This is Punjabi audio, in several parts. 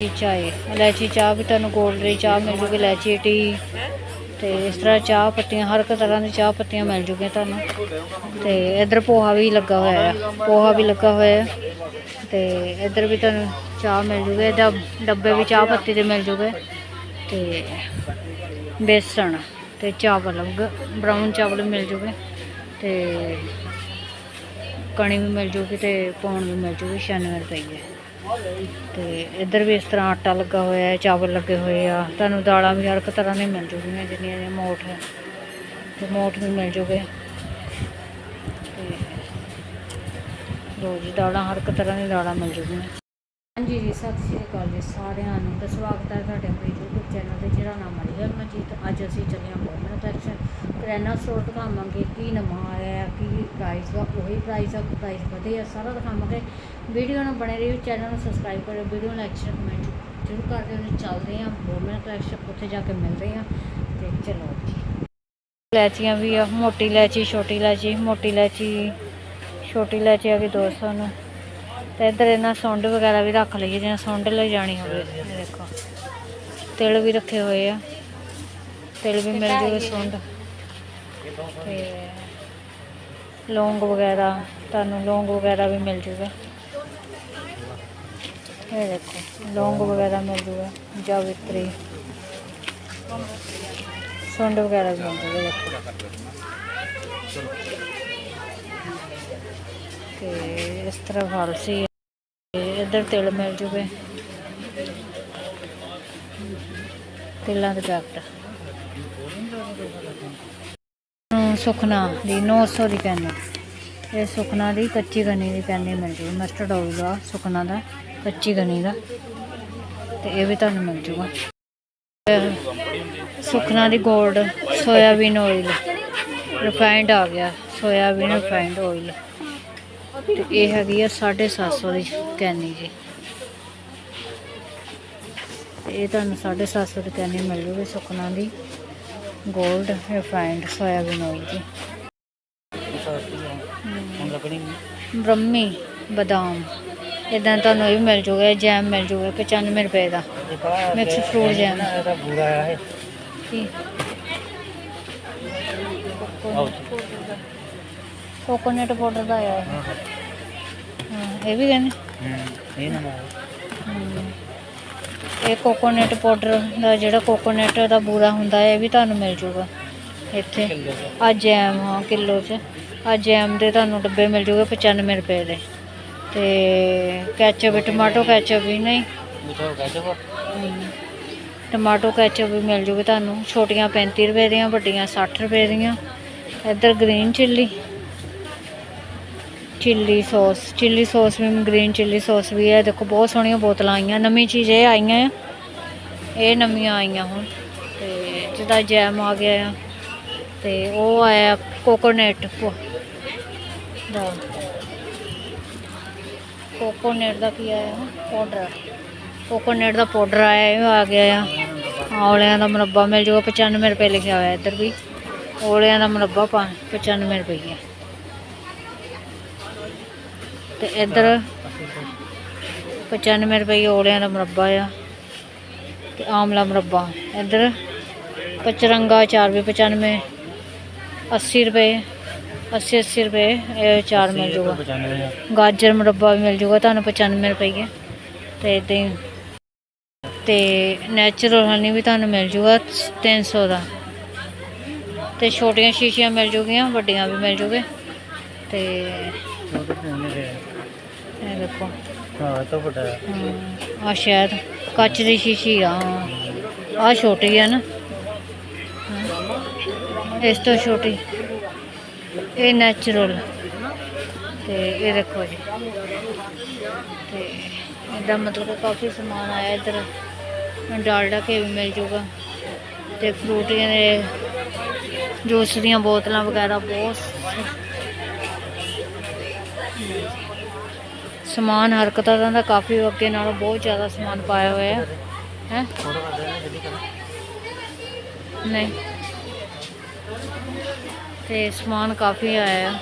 ਚਾਹ ਇਲਾਇਚੀ ਚਾਹ ਵੀ ਤੁਹਾਨੂੰ ਗੋਲਡ ਦੀ ਚਾਹ ਮਿਲ ਜੂਗੀ ਇਲਾਇਚੀ ਟੀ। ਤੇ ਇਸ ਤਰ੍ਹਾਂ ਚਾਹ ਪੱਤੀਆਂ, ਹਰ ਇੱਕ ਤਰ੍ਹਾਂ ਦੀ ਚਾਹ ਪੱਤੀਆਂ ਮਿਲ ਜੂਗੀਆਂ ਤੁਹਾਨੂੰ। ਤੇ ਇਧਰ ਪੋਹਾ ਵੀ ਲੱਗਾ ਹੋਇਆ ਹੈ। ਪੋਹਾ ਵੀ ਲੱਗਾ ਹੋਇਆ ਹੈ। ਤੇ ਇਧਰ ਵੀ ਤੁਹਾਨੂੰ ਚਾਹ ਮਿਲ ਜੂਗੀ। ਇਹਦਾ ਡੱਬੇ ਵੀ ਚਾਹ ਪੱਤੀ ਦੇ ਮਿਲ ਜੂਗੇ। ਤੇ ਬੇਸਣ ਤੇ ਚਾਵਲ ਬਰਾਊਨ ਚਾਵਲ ਮਿਲ ਜੂਗੇ। ਤੇ ਕਣੀ ਵੀ ਮਿਲ ਜੂਗੀ ਤੇ ਪੌਣ ਵੀ ਮਿਲ ਜੂਗੀ 96 ਰੁਪਏ ਤੇ ਇੱਧਰ ਵੀ ਇਸ ਤਰ੍ਹਾਂ ਆਟਾ ਲੱਗਾ ਹੋਇਆ ਹੈ, ਚਾਵਲ ਲੱਗੇ ਹੋਏ ਆ। ਤੁਹਾਨੂੰ ਦਾਲਾਂ ਵੀ ਹਰ ਇੱਕ ਤਰ੍ਹਾਂ ਦੀਆਂ ਮਿਲ ਜੂਗੀਆਂ, ਜਿੰਨੀਆਂ ਦੀਆਂ ਮੋਠ ਹੈ। ਤੇ ਮੋਠ ਵੀ ਮਿਲ ਜੂਗੇ। ਤੇ ਲੋ ਜੀ, ਦਾਲਾਂ, ਹਰ ਇੱਕ ਤਰ੍ਹਾਂ ਦੀਆਂ ਦਾਲਾਂ ਮਿਲ ਜੂਗੀਆਂ। ਹਾਂਜੀ ਜੀ, ਸਤਿ ਸ਼੍ਰੀ ਅਕਾਲ ਜੀ ਸਾਰਿਆਂ ਨੂੰ। ਤੇ ਸਵਾਗਤ ਹੈ ਤੁਹਾਡੇ ਆਪਣੇ YouTube ਚੈਨਲ ਤੇ, ਜਿਹੜਾ ਨਾਮ ਹੈ ਮਨਜੀਤ ਅੱਜ ਅਸੀਂ ਚੱਲੇ ਹਾਂ ਮੋਮਨ ਕਲੈਕਸ਼ਨ ਕਰਿਆਨਾ ਸਟੋਰ ਦਿਖਾਵਾਂਗੇ ਕੀ ਨਵਾਂ ਆਇਆ, ਕੀ ਪ੍ਰਾਈਸ ਦਾ ਉਹੀ ਪ੍ਰਾਈਸ ਆ ਪ੍ਰਾਈਸ ਵਧੇ ਆ, ਸਾਰਾ ਦਿਖਾਵਾਂਗੇ। ਵੀਡੀਓ ਨੂੰ ਬਣੇ ਰਹੀ ਚੈਨਲ ਨੂੰ ਸਬਸਕ੍ਰਾਈਬ ਕਰਿਓ ਵੀਡੀਓ ਨੂੰ ਲਾਈਕ ਕਮੈਂਟ ਜ਼ਰੂਰ ਕਰ ਦਿਓ ਚੱਲਦੇ ਹਾਂ ਮੋਮਨ ਕਲੈਕਸ਼ਨ ਉੱਥੇ ਜਾ ਕੇ ਮਿਲਦੇ ਹਾਂ ਤੇ ਚਲੋ ਜੀ। ਇਲਾਚੀਆਂ ਵੀ ਆ, ਮੋਟੀ ਇਲਾਚੀ, ਛੋਟੀ ਇਲਾਚੀ, ਮੋਟੀ ਇਲਾਚੀ, ਛੋਟੀ ਇਲਾਚੀ ਆ ਗਈ 200 ਨੂੰ। ਤੇ ਇੱਧਰ ਇਹਨਾਂ ਸੁੰਡ ਵਗੈਰਾ ਵੀ ਰੱਖ ਲਈਏ, ਜਿਹਨਾਂ ਸੁੰਡ ਲੈ ਜਾਣੀ ਹੋਵੇ ਦੇਖੋ। ਤਿਲ ਵੀ ਰੱਖੇ ਹੋਏ ਆ, ਤਿਲ ਵੀ ਮਿਲ ਜੂਗੇ ਸੁੰਡ। ਤੇ ਲੌਂਗ ਵਗੈਰਾ, ਤੁਹਾਨੂੰ ਲੌਂਗ ਵਗੈਰਾ ਵੀ ਮਿਲ ਜੂਗਾ। ਇਹ ਦੇਖੋ, ਲੌਂਗ ਵਗੈਰਾ ਮਿਲ ਜੂਗਾ, ਜਾਵਿਤਰੀ। ਸੁੰਡ ਵਗੈਰਾ ਵੀ ਮਿਲ ਜੂਗਾ ਦੇਖੋ। ਤੇ ਇਸ ਤਰ੍ਹਾਂ ਫਾਲਸੀ ਤੇ ਇੱਧਰ ਤਿਲ ਮਿਲ ਜੂਗੇ। ਤਿਲਾਂ ਦੇ ਪੈਕਟ। ਸੁਖਨਾ ਦੀ 900 ਦੀ ਪੈਨ। ਇਹ ਸੁਖਨਾ ਦੀ ਕੱਚੀ ਗਨੀ ਦੀ ਪੈਨ ਮਿਲ ਜੂਗੀ। ਮਸਟਰਡ ਆਇਲ ਦਾ, ਸੁਖਨਾ ਦਾ ਕੱਚੀ ਗਨੀ ਦਾ। ਤੇ ਇਹ ਵੀ ਤੁਹਾਨੂੰ ਮਿਲ ਜੂਗਾ। ਸੁਖਨਾ ਦੀ ਗੋਲਡ ਸੋਇਆਬੀਨ ਆਇਲ ਰਿਫਾਈਨਡ ਆ ਗਿਆ। ਸੋਇਆਬੀਨ ਰਿਫਾਈਨਡ ਆਇਲ ਤੇ ਇਹ ਹੈਗੀ ਆ 750 ਦੀ ਕੈਨੀ ਜੀ। ਤੇ ਇਹ ਤੁਹਾਨੂੰ 750 ਦੀ ਕੈਨੀ ਮਿਲ ਜੂਗੀ ਸੁਖਨਾ ਦੀ। 골ਡ ਰਿਫਾਈਨਡ ਸੋਇਆਬੀਨ ਆਇਲ ਜੀ। ਬ੍ਰਹਮੀ ਬਦਾਮ। ਇਦਾਂ ਤੁਹਾਨੂੰ ਇਹ ਵੀ ਮਿਲ ਜੂਗਾ ਜੈਮ ਮਿਲ ਜੂਗਾ 95 ਰੁਪਏ ਦਾ। Mix fruit jam. ਇਹਦਾ ਬੂਰਾ ਆ ਇਹ। ਕੀ ਕੋਕੋਨਟ ਪਾਊਡਰ ਦਾ ਆਇਆ। ਇਹ ਹਾਂ। ਇਹ ਵੀ ਕਹਿੰਦੇ। ਇਹ ਨਾ ਇਹ ਕੋਕੋਨਟ ਪਾਊਡਰ ਦਾ ਜਿਹੜਾ ਕੋਕੋਨਟ ਦਾ ਬੂਰਾ ਹੁੰਦਾ ਹੈ ਇਹ ਵੀ ਤੁਹਾਨੂੰ ਮਿਲ ਜੂਗਾ ਇੱਥੇ। ਆ ਜੈਮ ਹਾਂ ਕਿਲੋ 'ਚ। ਆ ਜੈਮ ਦੇ ਤੁਹਾਨੂੰ ਡੱਬੇ ਮਿਲ ਜੂਗੇ 95 ਰੁਪਏ ਦੇ। ਤੇ ਕੈਚਅਪ ਟਮਾਟੋ ਕੈਚਅਪ ਵੀ ਨਹੀਂ। ਟਮਾਟੋ ਕੈਚਅਪ ਵੀ ਮਿਲ ਜੂਗੇ ਤੁਹਾਨੂੰ। ਛੋਟੀਆਂ 35 ਰੁਪਏ ਦੀਆਂ ਵੱਡੀਆਂ 60 ਰੁਪਏ ਦੀਆਂ। ਇੱਧਰ green chilli. Chilli sauce chilli sauce ਵੀ, ਗ੍ਰੀਨ ਚਿੱਲੀ ਸੌਸ ਵੀ ਹੈ। ਦੇਖੋ, ਬਹੁਤ ਸੋਹਣੀਆਂ ਬੋਤਲਾਂ ਆਈਆਂ। ਨਵੀਂ ਚੀਜ਼ ਇਹ ਆਈਆਂ ਆ। ਇਹ ਨਵੀਆਂ ਆਈਆਂ ਹੁਣ। ਤੇ ਜਿਹਦਾ ਜੈਮ ਆ ਗਿਆ ਆ। ਤੇ ਉਹ ਆਇਆ ਕੋਕੋਨਟ ਦਾ। ਕੋਕੋਨਟ ਦਾ ਕੀ ਆਇਆ? ਪਾਊਡਰ। ਕੋਕੋਨਟ ਦਾ ਪਾਊਡਰ ਆਇਆ, ਇਹ ਆ ਗਿਆ ਆ। ਔਲਿਆਂ ਦਾ ਮੁਰੱਬਾ ਮਿਲ ਜੂਗਾ 95 ਰੁਪਏ ਲਿਖਿਆ ਹੋਇਆ ਇੱਧਰ ਵੀ। ਔਲਿਆਂ ਦਾ ਮੁਰੱਬਾ ਪਾ 95 ਰੁਪਏ। ਤੇ ਇੱਧਰ 95 ਰੁਪਏ ਔਲਿਆਂ ਦਾ ਮੁਰੱਬਾ ਆ ਤੇ ਆਮਲਾ ਮੁਰੱਬਾ। ਇੱਧਰ ਪਚਰੰਗਾ ਚਾਰ ਵੀ 95 80 ਰੁਪਏ 80 80 ਰੁਪਏ ਇਹ ਚਾਰ ਮਿਲ ਜੂਗਾ। ਗਾਜਰ ਮੁਰੱਬਾ ਵੀ ਮਿਲ ਜੂਗਾ ਤੁਹਾਨੂੰ 95 ਰੁਪਏ ਤੇ ਇਦਾਂ ਤੇ ਨੈਚੁਰਲ ਹਨੀ ਵੀ ਤੁਹਾਨੂੰ ਮਿਲ ਜੂਗਾ 300 ਦਾ। ਤੇ ਛੋਟੀਆਂ ਸ਼ੀਸ਼ੀਆਂ ਮਿਲ ਜੂਗੀਆਂ ਵੱਡੀਆਂ ਵੀ ਮਿਲ ਜੂਗੇ। ਤੇ ਇਹ ਦੇਖੋ। ਹਾਂ ਤਾਂ ਵੱਡਾ ਆ। ਸ਼ਾਇਦ ਕੱਚ ਦੀ ਸ਼ੀਸ਼ੀ ਆ। ਆ ਛੋਟੀ ਆ ਨਾ। ਹਾਂ। ਇਸ ਤੋਂ ਛੋਟੀ। ਇਹ ਨੈਚੁਰਲ ਤੇ ਇਹ ਦੇਖੋ ਜੀ। ਤੇ ਇਹਦਾ ਮਤਲਬ ਕਾਫੀ ਸਮਾਨ ਆਇਆ ਇੱਧਰ। ਡਾਲਡਾ ਕੇ ਵੀ ਮਿਲ ਜੂਗਾ। ਤੇ ਫਰੂਟੀਆਂ ਦੇ ਜੂਸ ਦੀਆਂ ਬੋਤਲਾਂ ਵਗੈਰਾ ਬਹੁਤ ਸਮਾਨ ਹਰਕਤਾਂ ਦਾ ਕਾਫੀ ਅੱਗੇ ਨਾਲੋਂ ਬਹੁਤ ਜ਼ਿਆਦਾ ਸਮਾਨ ਪਾਇਆ ਹੋਇਆ ਹੈ। ਹੈ? ਨਹੀਂ। ਤੇ ਸਮਾਨ ਕਾਫੀ ਆਇਆ ਹੈ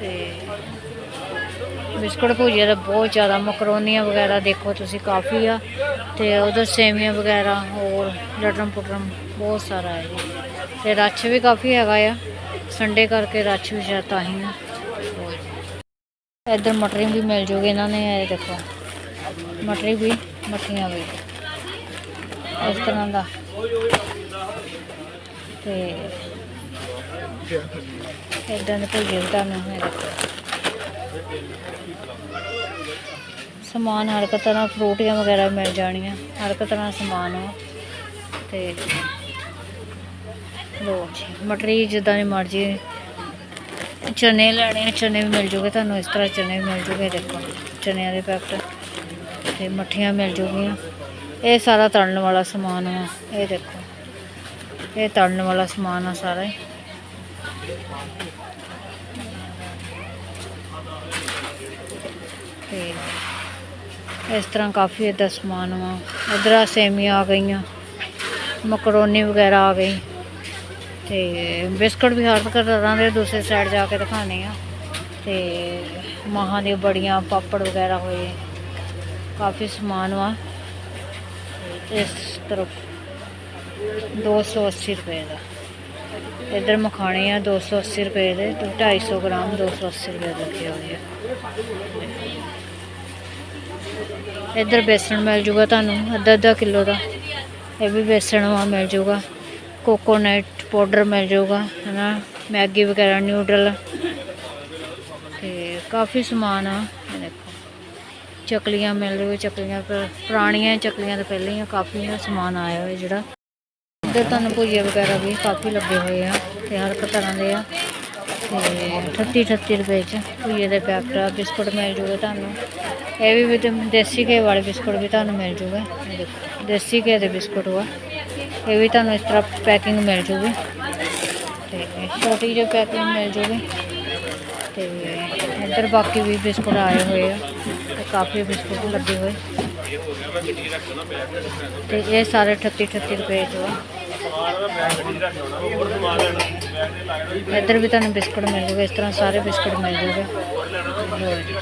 ਤੇ ਬਿਸਕੁਟ ਭੁਜੀਆ ਦਾ ਬਹੁਤ ਜ਼ਿਆਦਾ, ਮਕਰੋਨੀਆਂ ਵਗੈਰਾ ਦੇਖੋ ਤੁਸੀਂ ਕਾਫੀ ਆ। ਤੇ ਉਧਰ ਸੇਮੀਆਂ ਵਗੈਰਾ ਹੋਰ ਲਟਰਮ ਪੁਟਰਮ ਬਹੁਤ ਸਾਰਾ ਹੈ। ਜੀ ਤੇ ਰੱਛ ਵੀ ਕਾਫੀ ਹੈਗਾ ਆ। ਸੰਡੇ ਕਰਕੇ ਰੱਛ ਵੀ ਸ਼ਾਇਦ ਤਾਂ ਹੀ ਆ। ਇੱਧਰ ਮਟਰੀ ਵੀ ਮਿਲ ਜੂਗੀ ਇਹਨਾਂ ਨੇ, ਇਹ ਦੇਖੋ। ਮਟਰੀ ਵੀ, ਮੱਠੀਆਂ ਵੀ। ਇਸ ਤਰ੍ਹਾਂ ਦਾ। ਤੇ ਇਦਾਂ ਦੇ ਕੋਈ ਵੀ ਤੁਹਾਨੂੰ ਇਹ ਸਮਾਨ ਹਰ ਇੱਕ ਤਰ੍ਹਾਂ ਫਰੂਟੀਆਂ ਵਗੈਰਾ ਮਿਲ ਜਾਣੀਆਂ। ਹਰ ਇੱਕ ਤਰ੍ਹਾਂ ਸਮਾਨ ਆ। ਤੇ ਲੋ ਜੀ, ਮਟਰੀ ਜਿੱਦਾਂ ਦੀ ਮਰਜ਼ੀ ਚਨੇ ਲੈਣੇ ਆ, ਚਨੇ ਵੀ ਮਿਲ ਜੂਗੇ ਤੁਹਾਨੂੰ ਇਸ ਤਰ੍ਹਾਂ ਚਨੇ ਵੀ ਮਿਲ ਜੂਗੇ ਦੇਖੋ ਚਨਿਆਂ ਦੇ ਪੈਕਟ ਤੇ ਮੱਠੀਆਂ ਮਿਲ ਜੂਗੀਆਂ। ਇਹ ਸਾਰਾ ਤਲਣ ਵਾਲਾ ਸਮਾਨ ਆ ਇਹ ਦੇਖੋ ਇਹ ਤਲਣ ਵਾਲਾ ਸਮਾਨ ਆ ਸਾਰਾ ਹੀ। ਤੇ ਇਸ ਤਰ੍ਹਾਂ ਕਾਫੀ ਇਦਾਂ ਸਮਾਨ ਵਾ। ਇੱਧਰ ਆ ਸੇਮੀਆਂ ਆ ਗਈਆਂ ਮਕਰੋਨੀ ਵਗੈਰਾ ਆ ਗਈ। ਤੇ ਬਿਸਕੁਟ ਵੀ ਹਰ ਤਰ੍ਹਾਂ ਦੇ, ਦੂਸਰੇ ਸਾਈਡ ਜਾ ਕੇ ਦਿਖਾਣੇ ਆ। ਤੇ ਮਾਹਾਂ ਦੀਆਂ ਬੜੀਆਂ ਪਾਪੜ ਵਗੈਰਾ ਹੋਏ, ਕਾਫੀ ਸਮਾਨ ਵਾ। ਤੇ ਇਸ ਤਰਫ 280 ਰੁਪਏ ਦਾ। ਇੱਧਰ ਮਖਾਣੇ ਆ 280 ਰੁਪਏ ਦੇ ਤੇ 250 ਗ੍ਰਾਮ 280 ਰੁਪਏ ਦੇ ਰੱਖੇ ਹੋਏ ਆ। ਇੱਧਰ ਬੇਸਣ ਮਿਲ ਜੂਗਾ ਤੁਹਾਨੂੰ ਅੱਧਾ ਅੱਧਾ ਕਿਲੋ ਦਾ। ਇਹ ਵੀ ਬੇਸਣ ਵਾ ਮਿਲ ਜੂਗਾ। ਕੋਕੋਨਟ ਪਾਊਡਰ ਮਿਲ ਜੂਗਾ ਹਨਾ? ਮੈਗੀ ਵਗੈਰਾ ਨਿਊਡਲ ਤੇ ਕਾਫੀ ਸਮਾਨ ਆ ਦੇਖੋ। ਚਕਲੀਆਂ ਮਿਲ ਰਹੀ ਚਕਲੀਆਂ ਪਰ ਪੁਰਾਣੀਆਂ, ਚਕਲੀਆਂ ਤਾਂ ਪਹਿਲਾਂ ਹੀ ਕਾਫੀ ਸਮਾਨ ਆਇਆ ਹੋਇਆ ਜਿਹੜਾ। ਇੱਧਰ ਤੁਹਾਨੂੰ ਭੁਜੀਆ ਵਗੈਰਾ ਵੀ ਕਾਫੀ ਲੱਗੇ ਹੋਏ ਆ, ਤੇ ਹਰ ਇੱਕ ਤਰ੍ਹਾਂ ਦੇ ਆ। ਤੇ 38 38 ਰੁਪਏ ਚ ਭੁਜੀਏ ਦੇ ਪੈਕਟ ਆ, ਬਿਸਕੁਟ ਮਿਲ ਜੂਗਾ ਤੁਹਾਨੂੰ। ਇਹ ਵੀ ਵਿਦ ਦੇਸੀ ਘੇ ਵਾਲੇ ਬਿਸਕੁਟ ਵੀ ਤੁਹਾਨੂੰ ਮਿਲ ਜੂਗਾ ਦੇਖੋ, ਦੇਸੀ ਘੇ ਦੇ ਬਿਸਕੁਟ ਵਾ। ਇਹ ਵੀ ਤੁਹਾਨੂੰ ਇਸ ਤਰ੍ਹਾਂ ਪੈਕਿੰਗ ਮਿਲ ਜੂਗੀ। ਤੇ ਛੋਟੀ ਜਿਹੀ ਪੈਕਿੰਗ ਮਿਲ ਜੂਗੀ। ਤੇ ਇੱਧਰ ਬਾਕੀ ਵੀ ਬਿਸਕੁਟ ਆਏ ਹੋਏ ਆ। ਤੇ ਕਾਫੀ ਬਿਸਕੁਟ ਲੱਗੇ ਹੋਏ। ਤੇ ਇਹ ਸਾਰੇ 38 38 ਰੁਪਏ ਚ ਆ। ਇੱਧਰ ਵੀ ਤੁਹਾਨੂੰ ਬਿਸਕੁਟ ਮਿਲ ਜੂਗੇ। ਇਸ ਤਰ੍ਹਾਂ ਸਾਰੇ ਬਿਸਕੁਟ ਮਿਲ ਜੂਗੇ। ਲਓ ਜੀ।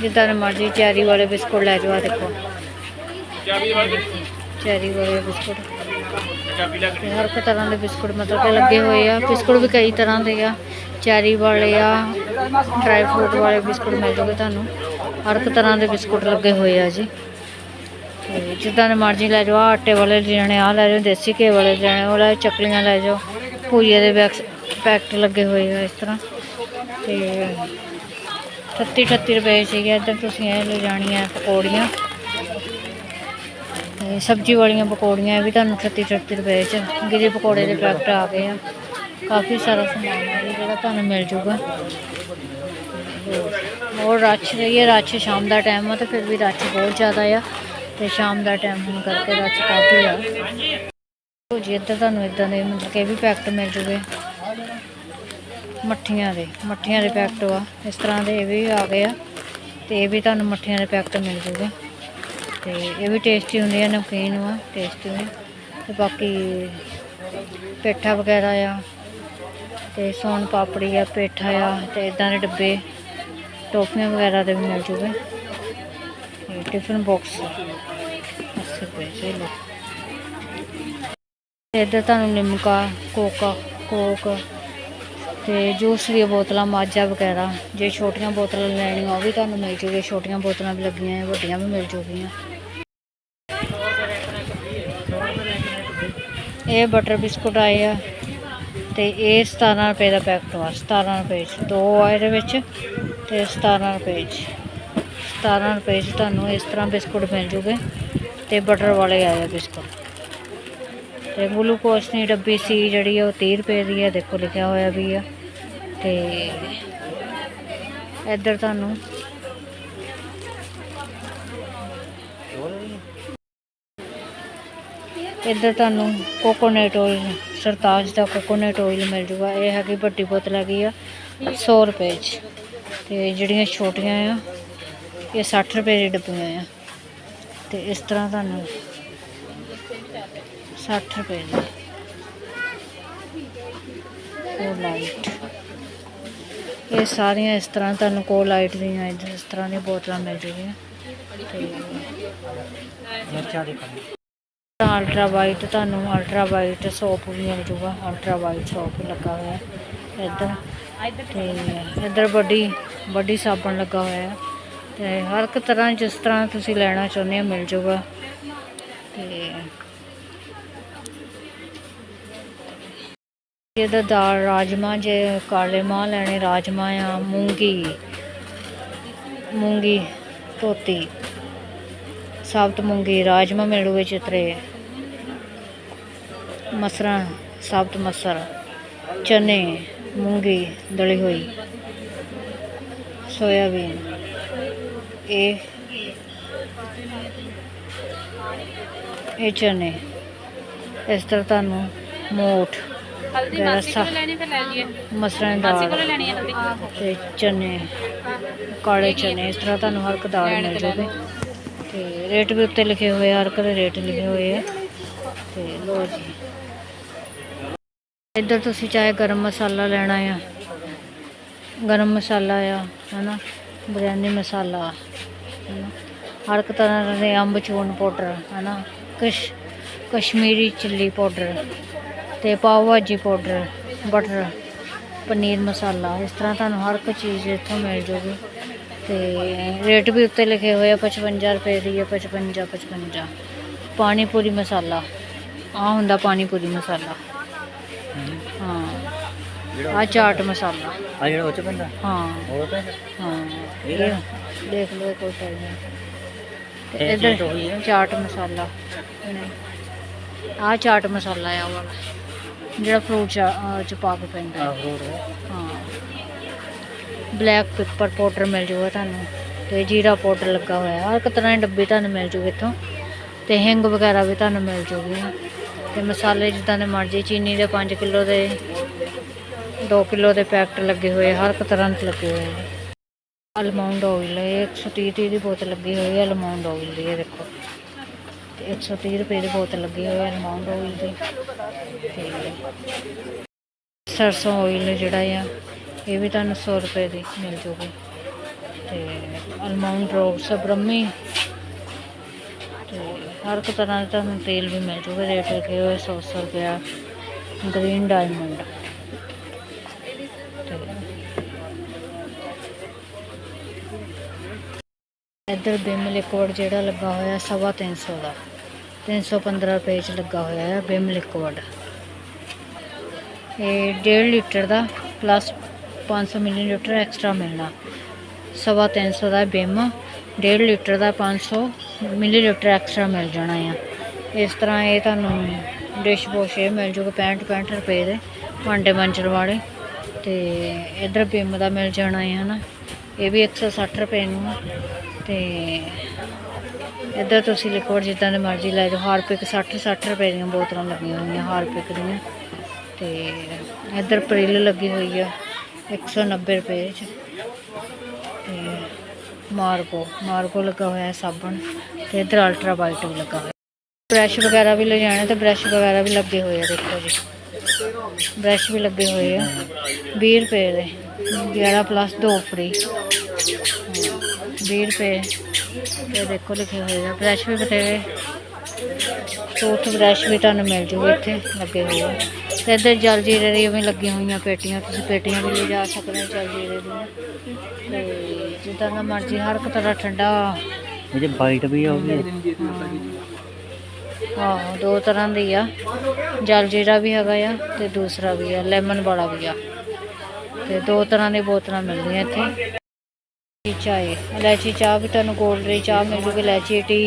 ਜਿੱਦਾਂ ਦੇ ਮਰਜ਼ੀ ਚੈਰੀ ਵਾਲੇ ਬਿਸਕੁਟ ਲੈ ਜਾਓ ਆਹ ਦੇਖੋ। ਚੈਰੀ ਵਾਲੇ ਬਿਸਕੁਟ। ਤੇ ਹਰ ਇੱਕ ਤਰ੍ਹਾਂ ਦੇ ਬਿਸਕੁਟ ਮਤਲਬ ਕਿ ਲੱਗੇ ਹੋਏ ਆ। ਬਿਸਕੁਟ ਵੀ ਕਈ ਤਰ੍ਹਾਂ ਦੇ ਆ। ਚੈਰੀ ਵਾਲੇ ਆ, ਡਰਾਈ ਫਰੂਟ ਵਾਲੇ ਬਿਸਕੁਟ ਮਿਲ ਜੂਗੇ ਤੁਹਾਨੂੰ। ਹਰ ਇੱਕ ਤਰ੍ਹਾਂ ਦੇ ਬਿਸਕੁਟ ਲੱਗੇ ਹੋਏ ਆ ਜੀ। ਤੇ ਜਿੱਦਾਂ ਦੇ ਮਰਜ਼ੀ ਲੈ ਜਾਓ। ਆਹ ਆਟੇ ਵਾਲੇ ਲੈਣੇ ਆ ਲੈ ਜਾਓ। ਦੇਸੀ ਘੇ ਵਾਲੇ ਲੈਣੇ, ਉਹ ਲੈ ਚੱਕਲੀਆਂ ਲੈ ਜਾਓ। ਭੂਜੇ ਦੇ ਬੈਕਸ, ਪੈਕਟ ਲੱਗੇ ਹੋਏ ਆ ਇਸ ਤਰ੍ਹਾਂ। ਤੇ 38 38 ਰੁਪਏ ਸੀਗੇ। ਇੱਧਰ ਤੁਸੀਂ ਇਹ ਲੈ ਜਾਣੀਆਂ ਪਕੌੜੀਆਂ। ਤੇ ਸਬਜ਼ੀ ਵਾਲੀਆਂ ਪਕੌੜੀਆਂ ਇਹ ਵੀ ਤੁਹਾਨੂੰ 38 38 ਰੁਪਏ ਚ ਗਿਰੀ ਪਕੌੜੇ ਦੇ ਪੈਕਟ ਆ ਗਏ ਆ। ਕਾਫੀ ਸਾਰਾ ਸਮਾਨ ਹੈ ਜਿਹੜਾ ਤੁਹਾਨੂੰ ਮਿਲ ਜੂਗਾ। ਹੋਰ ਰੱਛ ਰਹੀ ਹੈ ਰੱਛ ਸ਼ਾਮ ਦਾ ਟਾਈਮ ਆ ਤੇ ਫਿਰ ਵੀ ਰੱਛ ਬਹੁਤ ਜ਼ਿਆਦਾ ਆ ਤੇ ਸ਼ਾਮ ਦਾ ਟਾਈਮ ਹੋਣ ਕਰਕੇ ਰੱਛ ਕਾਫੀ ਆ। ਉਹ ਜੀ, ਇੱਧਰ ਤੁਹਾਨੂੰ ਇਦਾਂ ਦੇ ਮਤਲਬ ਕਿ ਇਹ ਵੀ ਪੈਕਟ ਮਿਲ ਜੂਗੇ। ਮੱਠੀਆਂ ਦੇ ਮੱਠੀਆਂ ਦੇ ਪੈਕਟ ਆ। ਇਸ ਤਰ੍ਹਾਂ ਦੇ ਇਹ ਵੀ ਆ ਗਏ ਆ ਤੇ ਇਹ ਵੀ ਤੁਹਾਨੂੰ ਮੱਠੀਆਂ ਦੇ ਪੈਕਟ ਮਿਲ ਜੂਗੇ। ਤੇ ਇਹ ਵੀ ਟੇਸਟੀ ਹੁੰਦੀ ਆ, ਨਮਕੀਨ ਵਾ ਟੇਸਟੀ ਨੇ। ਤੇ ਬਾਕੀ ਪੇਠਾ ਵਗੈਰਾ ਆ, ਤੇ ਸੋਨ ਪਾਪੜੀ ਆ, ਪੇਠਾ ਆ, ਤੇ ਇਦਾਂ ਦੇ ਡੱਬੇ, ਟੋਫੀਆਂ ਵਗੈਰਾ ਦੇ ਵੀ ਮਿਲ ਜੂਗੇ। ਟਿਫਨ ਬਾਕਸ 80 ਰੁਪਏ ਚ ਲੋ ਇੱਧਰ ਤੁਹਾਨੂੰ ਲਿਮਕਾ ਕੋਕਾ, ਕੋਕ ਤੇ ਜੂਸ ਦੀਆਂ ਬੋਤਲਾਂ ਮਾਜਾ ਵਗੈਰਾ। ਜੇ ਛੋਟੀਆਂ ਬੋਤਲਾਂ ਲੈਣੀਆਂ, ਉਹ ਵੀ ਤੁਹਾਨੂੰ ਮਿਲ ਜੂਗੀ ਛੋਟੀਆਂ ਬੋਤਲਾਂ ਵੀ ਲੱਗੀਆਂ, ਵੱਡੀਆਂ ਵੀ ਮਿਲ ਜੂਗੀਆਂ। ਇਹ ਬਟਰ ਬਿਸਕੁਟ ਆਏ ਆ ਤੇ ਇਹ 17 ਰੁਪਏ ਦਾ ਪੈਕਟ ਵਾ 17 ਰੁਪਏ ਚ। ਦੋ ਆ ਇਹਦੇ ਵਿੱਚ ਤੇ 17 ਰੁਪਏ ਚ। 17 ਰੁਪਏ ਚ ਤੁਹਾਨੂੰ ਇਸ ਤਰ੍ਹਾਂ ਬਿਸਕੁਟ ਮਿਲ ਜੂਗੇ ਤੇ ਬਟਰ ਵਾਲੇ ਆਏ ਆ ਬਿਸਕੁਟ ਤੇ ਗਲੂਕੋਸ ਦੀ ਡੱਬੀ ਸੀ ਜਿਹੜੀ ਉਹ 30 ਰੁਪਏ ਦੀ ਹੈ ਦੇਖੋ ਲਿਖਿਆ ਹੋਇਆ ਵੀ ਆ। ਤੇ ਇੱਧਰ ਤੁਹਾਨੂੰ ਇੱਧਰ ਤੁਹਾਨੂੰ ਕੋਕੋਨਟ ਆਇਲ ਸਰਤਾਜ ਦਾ ਕੋਕੋਨਟ ਆਇਲ ਮਿਲ ਜੂਗਾ। ਇਹ ਹੈਗੀ ਵੱਡੀ ਬੋਤਲ ਹੈਗੀ ਆ 100 ਰੁਪਏ ਚ। ਤੇ ਜਿਹੜੀਆਂ ਛੋਟੀਆਂ ਆ, ਇਹ 60 ਰੁਪਏ ਦੀ ਡੱਬੀਆਂ ਆ। ਤੇ ਇਸ ਤਰ੍ਹਾਂ ਤੁਹਾਨੂੰ 60 ਰੁਪਏ ਦੀ। ਉਹ ਲਾਈਟ ਇਹ ਸਾਰੀਆਂ ਇਸ ਤਰ੍ਹਾਂ ਤੁਹਾਨੂੰ ਕੋਲਾਈਟ ਦੀਆਂ, ਇਸ ਤਰ੍ਹਾਂ ਦੀਆਂ ਬੋਤਲਾਂ ਮਿਲ ਜੂਗੀਆਂ। ਤੇ ਮਿਰਚਾਂ ਦੇ ਅਲਟਰਾ ਵਾਈਟ ਤੁਹਾਨੂੰ ਅਲਟਰਾ ਵਾਈਟ ਸੋਪ ਵੀ ਮਿਲ ਜੂਗਾ। ਅਲਟਰਾ ਵਾਈਟ ਸੋਪ ਲੱਗਾ ਹੋਇਆ ਇੱਧਰ। ਤੇ ਇੱਧਰ ਵੱਡੀ ਵੱਡੀ ਸਾਬਣ ਲੱਗਾ ਹੋਇਆ ਹੈ। ਤੇ ਹਰ ਇੱਕ ਤਰ੍ਹਾਂ ਜਿਸ ਤਰ੍ਹਾਂ ਤੁਸੀਂ ਲੈਣਾ ਚਾਹੁੰਦੇ ਹੋ, ਮਿਲ ਜੂਗਾ। ਤੇ ਇਹਦਾ ਦਾਲ ਰਾਜਮਾ, ਜੇ ਕਾਲੇ ਮਾਂ ਲੈਣੇ, ਰਾਜਮਾ ਆ ਮੂੰਗੀ ਮੂੰਗੀ ਧੋਤੀ। ਸਾਬਤ ਮੂੰਗੀ ਰਾਜਮਾ ਮਿਲੂਗੇ ਚਿਤਰੇ ਮਸਰਾਂ ਸਾਬਤ ਮਸਰ ਚਨੇ ਮੂੰਗੀ ਦਲੀ ਹੋਈ। ਸੋਇਆਬੀਨ। ਇਹ ਇਹ ਚਨੇ। ਇਸ ਤਰ੍ਹਾਂ ਤੁਹਾਨੂੰ ਮੋਠ ਹਲਦੀ ਮਾਸੀ ਕੋਲ ਲੈਣੀ ਤੇ ਲੈ ਲਈਏ। ਮਸਰਾਂ ਦੀ ਮਾਸੀ ਕੋਲ ਲੈਣੀ ਹੈ ਹਲਦੀ। ਤੇ ਚਨੇ ਕਾਲੇ ਚਨੇ ਇਸ ਤਰ੍ਹਾਂ ਤੁਹਾਨੂੰ ਹਰ ਇੱਕ ਦਾਲ ਮਿਲ ਜਾਵੇ ਤੇ ਰੇਟ ਵੀ ਉੱਤੇ ਲਿਖੇ ਹੋਏ ਆ, ਹਰ ਇੱਕ ਦੇ ਰੇਟ ਲਿਖੇ ਹੋਏ ਆ। ਤੇ ਲੋ ਜੀ। ਇੱਧਰ ਤੁਸੀਂ ਚਾਹੇ ਗਰਮ ਮਸਾਲਾ ਲੈਣਾ ਆ, ਗਰਮ ਮਸਾਲਾ ਆ, ਹਨਾ? ਬਿਰਿਆਨੀ ਮਸਾਲਾ, ਹਨਾ? ਹਰ ਇੱਕ ਤਰ੍ਹਾਂ ਦੇ ਅੰਬ, ਚੂਰਨ ਪਾਊਡਰ, ਹਨਾ? ਕਸ਼, ਕਸ਼ਮੀਰੀ ਚਿੱਲੀ ਪਾਊਡਰ ਤੇ ਪਾਓ ਭਾਜੀ ਪਾਊਡਰ, ਬਟਰ, ਪਨੀਰ ਮਸਾਲਾ। ਇਸ ਤਰ੍ਹਾਂ ਤੁਹਾਨੂੰ ਹਰ ਇੱਕ ਚੀਜ਼ ਇੱਥੋਂ ਮਿਲ ਜੂਗੀ। ਤੇ ਰੇਟ ਵੀ ਉੱਤੇ ਲਿਖੇ ਹੋਏ ਆ 55 ਰੁਪਏ ਦੀ ਹੈ 55 55 ਪਾਣੀ ਪੂਰੀ ਮਸਾਲਾ। ਆ ਹੁੰਦਾ ਪਾਣੀ ਪੂਰੀ ਮਸਾਲਾ। ਹਾਂ। ਆ ਚਾਟ ਮਸਾਲਾ। ਆ ਜਿਹੜਾ ਉਹ ਚ ਪੈਂਦਾ? ਹਾਂ। ਉਹ ਤਾਂ ਹਾਂ? ਇਹ ਦੇਖ ਲਓ ਕੋਈ ਨਹੀਂ ਇੱਧਰ? ਚਾਟ ਮਸਾਲਾ। ਆ ਚਾਟ ਮਸਾਲਾ ਆ ਉਹ ਵਾਲਾ। ਜਿਹੜਾ ਫਰੂਟ ਚ ਪਾ ਕੇ ਪੈਂਦਾ। ਹੈ। ਬਲੈਕ ਪੇਪਰ ਪਾਊਡਰ ਮਿਲ ਜੂਗਾ ਤੁਹਾਨੂੰ ਤੇ ਜੀਰਾ ਪਾਊਡਰ ਲੱਗਾ ਹੋਇਆ। ਹਰ ਇੱਕ ਤਰ੍ਹਾਂ ਦੀ ਡੱਬੀ ਤੁਹਾਨੂੰ ਮਿਲ ਜੂਗੀ ਇੱਥੋਂ ਤੇ ਹਿੰਗ ਵਗੈਰਾ ਵੀ ਤੁਹਾਨੂੰ ਮਿਲ ਜੂਗੀ। ਤੇ ਮਸਾਲੇ ਜਿੱਦਾਂ ਦੇ ਮਰਜ਼ੀ, ਚੀਨੀ ਦੇ 5 ਕਿਲੋ ਦੇ 2 ਕਿਲੋ ਦੇ ਪੈਕਟ ਲੱਗੇ ਹੋਏ, ਹਰ ਇੱਕ ਤਰ੍ਹਾਂ ਦੇ ਲੱਗੇ ਹੋਏ। ਨੇ ਅਲਮੌਂਡ ਆਇਲ ਇਹ 130 ਤੀਹ ਦੀ ਬੋਤਲ ਲੱਗੀ ਹੋਈ ਹੈ ਅਲਮੌਂਡ ਆਇਲ ਦੀ, ਇਹ ਦੇਖੋ। ਤੇ 130 ਰੁਪਏ ਦੀ ਬੋਤਲ ਲੱਗੀ ਹੋਈ ਹੈ ਅਲਮੌਂਡ ਆਇਲ ਦੀ। ਸਰਸੋਂ ਆਇਲ ਜਿਹੜਾ ਆ ਇਹ ਵੀ ਤੁਹਾਨੂੰ 100 ਰੁਪਏ ਦੀ ਮਿਲ ਜੂਗੀ। ਤੇ ਅਲਮੌਂਡ ਡ੍ਰੌਪਸ ਬ੍ਰਹਮੀ ਤੇ ਹਰ ਇੱਕ ਤਰ੍ਹਾਂ ਦਾ ਤੁਹਾਨੂੰ ਤੇਲ ਵੀ ਮਿਲ ਜੂਗਾ, ਰੇਟ ਲਿਖੇ ਹੋਏ 100 100 ਰੁਪਇਆ। Green diamond. ਇੱਧਰ ਬਿਮ ਲਿਕਵਿਡ ਜਿਹੜਾ ਲੱਗਾ ਹੋਇਆ ਸਵਾ ਤਿੰਨ ਸੌ ਦਾ। 315 ਰੁਪਏ ਚ ਲੱਗਾ ਹੋਇਆ ਹੈ ਬਿਮ ਲਿਕਵਿਡ। ਇਹ 1.5 ਲੀਟਰ ਦਾ, ਪਲੱਸ 500 ਮਿਲੀਲੀਟਰ ਐਕਸਟਰਾ ਮਿਲਣਾ। ਸਵਾ ਤਿੰਨ ਸੌ ਦਾ ਬਿਮ 1.5 ਲੀਟਰ ਦਾ 500 ਮਿਲੀਲੀਟਰ ਐਕਸਟਰਾ ਮਿਲ ਜਾਣਾ ਆ। ਇਸ ਤਰ੍ਹਾਂ ਇਹ ਤੁਹਾਨੂੰ ਡਿਸ਼ ਵਾਸ਼ ਇਹ ਮਿਲ ਜੂਗਾ 65 65 ਰੁਪਏ ਦੇ ਭਾਂਡੇ ਮੰਜਣ ਵਾਲੇ। ਤੇ ਇਧਰ ਬਿਮ ਦਾ ਮਿਲ ਜਾਣਾ ਹੈ ਹਨਾ। ਇਹ ਵੀ 160 ਰੁਪਏ ਨੂੰ ਆ। ਤੇ ਇੱਧਰ ਤੁਸੀਂ ਲਿਕਵਿਡ ਜਿੱਦਾਂ ਦੇ ਮਰਜ਼ੀ ਲੈ ਜਾਓ। ਹਾਰਪਿਕ 60 60 ਰੁਪਏ ਦੀਆਂ ਬੋਤਲਾਂ ਲੱਗੀਆਂ ਹੋਈਆਂ, ਹਾਰਪਿਕ ਦੀਆਂ। ਤੇ ਇੱਧਰ ਪ੍ਰਿਲ ਲੱਗੀ ਹੋਈ ਆ। 190 ਰੁਪਏ ਚ। ਤੇ ਮਾਰਕੋ ਮਾਰਕੋ ਲੱਗਾ ਹੋਇਆ ਸਾਬਣ ਤੇ ਇੱਧਰ ਅਲਟਰਾ ਵਾਈਟ ਵੀ ਲੱਗਾ ਹੋਇਆ। ਬ੍ਰਸ਼ ਵਗੈਰਾ ਵੀ ਲੈ ਜਾਣੇ ਤੇ ਬ੍ਰਸ਼ ਵਗੈਰਾ ਵੀ ਲੱਗੇ ਹੋਏ ਆ, ਦੇਖੋ ਜੀ। ਬ੍ਰਸ਼ ਵੀ ਲੱਗੇ ਹੋਏ ਆ। 20 ਰੁਪਏ ਦੇ 11 ਪਲੱਸ 2 ਫ੍ਰੀ 20 ਰੁਪਏ ਤੇ ਦੇਖੋ ਲਿਖੇ ਹੋਏ ਆ। ਬ੍ਰਸ਼ ਵੀ ਬਥੇਰੇ। ਟੂਥ ਬ੍ਰਸ਼ ਵੀ ਤੁਹਾਨੂੰ ਮਿਲ ਜੂਗੇ ਇੱਥੇ, ਲੱਗੇ ਹੋਏ ਆ। ਇੱਧਰ ਜਲ ਜੀਰੇ ਦੀਆਂ ਵੀ ਲੱਗੀਆਂ ਹੋਈਆਂ ਪੇਟੀਆਂ ਤੁਸੀਂ ਪੇਟੀਆਂ ਵੀ ਲੈ ਜਾ ਸਕਦੇ ਹੋ ਜਲ ਜੀਰੇ ਦੀਆਂ। ਤੇ ਜਿੱਦਾਂ ਦਾ ਮਰਜ਼ੀ ਹਰ ਇੱਕ ਤਰ੍ਹਾਂ ਠੰਡਾ। ਇਹ ਜੇ ਵਾਈਟ ਵੀ ਆ ਉਹ ਵੀ ਆਹੋ ਦੋ ਤਰ੍ਹਾਂ ਦੀ ਆ। ਜਲ ਜੀਰਾ ਵੀ ਹੈਗਾ ਆ ਤੇ ਦੂਸਰਾ ਵੀ ਆ ਲੈਮਨ ਵਾਲਾ ਵੀ ਆ। ਤੇ ਦੋ ਤਰ੍ਹਾਂ ਦੀ ਬੋਤਲਾਂ ਮਿਲਦੀਆਂ ਇੱਥੇ। ਚਾਹ ਇਲਾਇਚੀ ਚਾਹ ਵੀ ਤੁਹਾਨੂੰ ਕੋਲਡ ਚਾਹ ਮਿਲ ਜੂਗੀ ਇਲਾਇਚੀ ਟੀ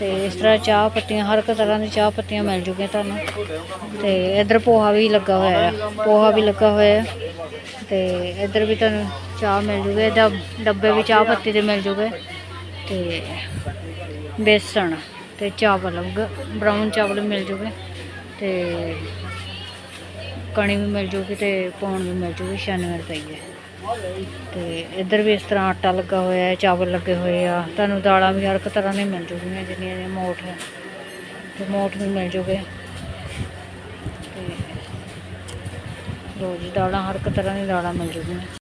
ਤੇ ਇਸ ਤਰ੍ਹਾਂ ਚਾਹ ਪੱਤੀਆਂ, ਹਰ ਇੱਕ ਤਰ੍ਹਾਂ ਦੀ ਚਾਹ ਪੱਤੀਆਂ ਮਿਲ ਜੂਗੀਆਂ ਤੁਹਾਨੂੰ। ਤੇ ਇੱਧਰ ਪੋਹਾ ਵੀ ਲੱਗਾ ਹੋਇਆ ਹੈ। ਪੋਹਾ ਵੀ ਲੱਗਾ ਹੋਇਆ ਹੈ। ਤੇ ਇੱਧਰ ਵੀ ਤੁਹਾਨੂੰ ਚਾਹ ਮਿਲ ਜੂਗੀ। ਇਹਦਾ ਡੱਬੇ ਵੀ ਚਾਹ ਪੱਤੀ ਦੇ ਮਿਲ ਜੂਗੇ। ਤੇ ਬੇਸਣ ਤੇ ਚਾਵਲ, ਬਰਾਊਨ ਚਾਵਲ ਮਿਲ ਜੂਗੇ। ਤੇ ਕਣੀ ਵੀ ਮਿਲ ਜੂਗੀ ਤੇ ਪੌਣ ਵੀ ਮਿਲ ਜੂਗੀ। 96 ਰੁਪਏ ਤੇ ਇੱਧਰ ਵੀ ਇਸ ਤਰ੍ਹਾਂ ਆਟਾ ਲੱਗਾ ਹੋਇਆ ਹੈ, ਚਾਵਲ ਲੱਗੇ ਹੋਏ ਆ। ਤੁਹਾਨੂੰ ਦਾਲਾਂ ਵੀ ਹਰ ਇੱਕ ਤਰ੍ਹਾਂ ਦੀਆਂ ਮਿਲ ਜੂਗੀਆਂ, ਜਿੰਨੀਆਂ ਜਿੰਨੀਆਂ ਮੋਠ ਹੈ। ਤੇ ਮੋਠ ਵੀ ਮਿਲ ਜੂਗੇ। ਤੇ ਰੋਜ਼ ਦਾਲਾਂ ਹਰ ਇੱਕ ਤਰ੍ਹਾਂ ਦੀ ਦਾਲਾਂ ਮਿਲ ਜੂਗੀਆਂ।